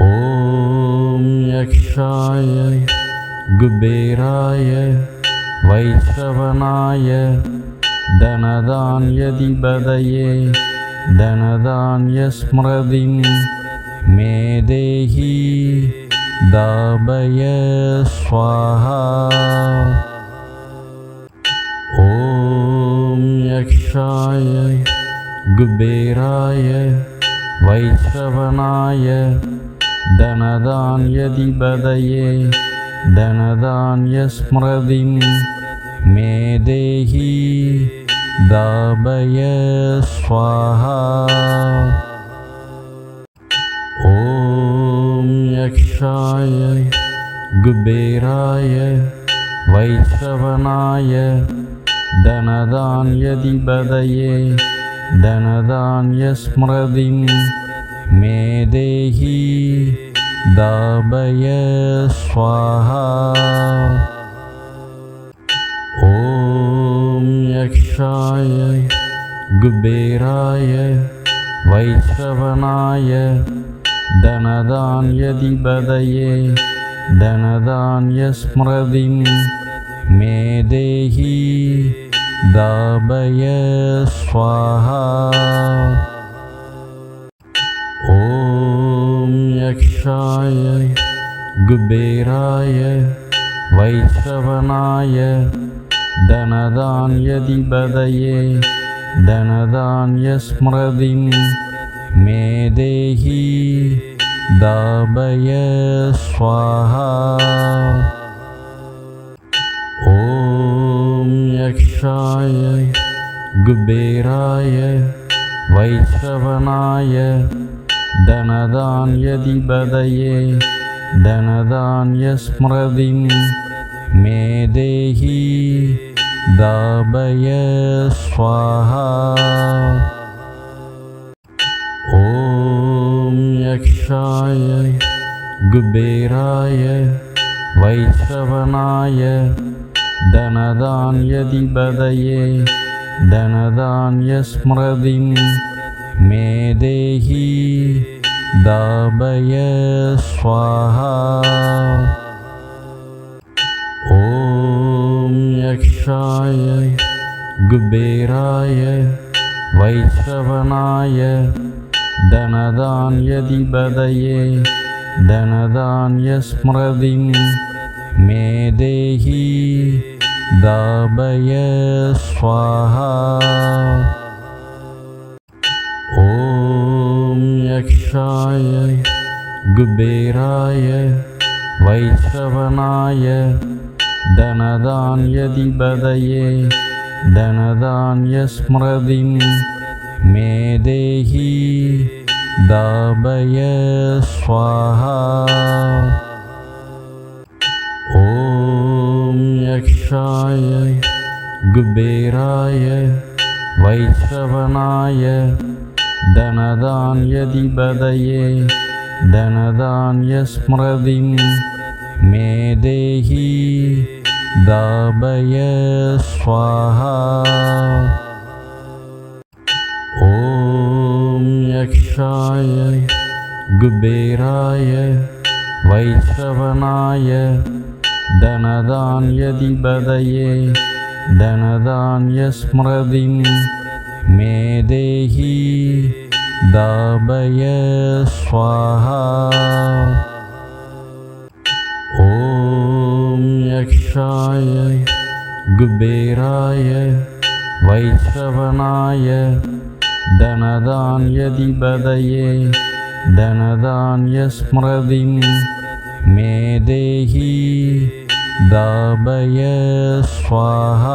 ஓம் யக்ஷாய குபேராய வைஷ்ணவனாய धनधान्यधिपदये धनधान्यस्मृतिं मे देहि दाभय स्वाहा ॐ यक्षाय कुबेराय वैष्णवनाय धनधान्यधिपदये धनधान्यस्मृतिं मे देहि दाभय स्वाहा ॐ यक्षाय कुबेराय वैश्रवणाय धनधान्यधिपदये धनधान्यस्मृतिं मे देहि दाबय स्वाहा ॐ यक्षाय कुबेराय वैश्रवणाय धनधान्यधिपदये धनधान्यस्मृतिं मे देहि दाबय स्वाहा குபேஷாய குபேராய வைஷ்ரவனாய धनधान्यधिपदये धनधान्यस्मृतिं मे देहि दाभय स्वाहा ॐ यक्षाय कुबेराय वैश्रवणाय धनधान्यधिपदये धनधान्यस्मृतिं मे देहि दाभय स्वाहा ॐ यक्षाय कुबेराय वैश्रवणाय धनधान्यधिपदये धनधान्यस्मृतिं मे देहि दमय स्वाहा ॐ यक्षाय गुबेराय वैश्रवणाय दनदान्यदिबधये दनदान्यस्मृतिं मे देहि दाभय स्वाहा யக்ஷாய குபேராய வைஷ்ரவனாய தனதான்யதிபதயே தனதான்யஸ்மிருதிம் மேதேகி தாபய ஸ்வாஹா ஓம் யக்ஷாய குபேராய வைஷ்ரவனாய धनधान्यधिपदये धनधान्यस्मृतिं मे देहि दाभय स्वाहा ॐ यक्षाय குபேராய வைஷ்ணவனாய தனதான்யதிபதையே தனதான்யஸ்மிருதிம் मे देहि दमय स्वाहा ॐ यक्षाय गुबेराय वैश्रवणाय दनदान्यदिपदये दनदान्यस्मृतिं मे देहि दाभय स्वाहा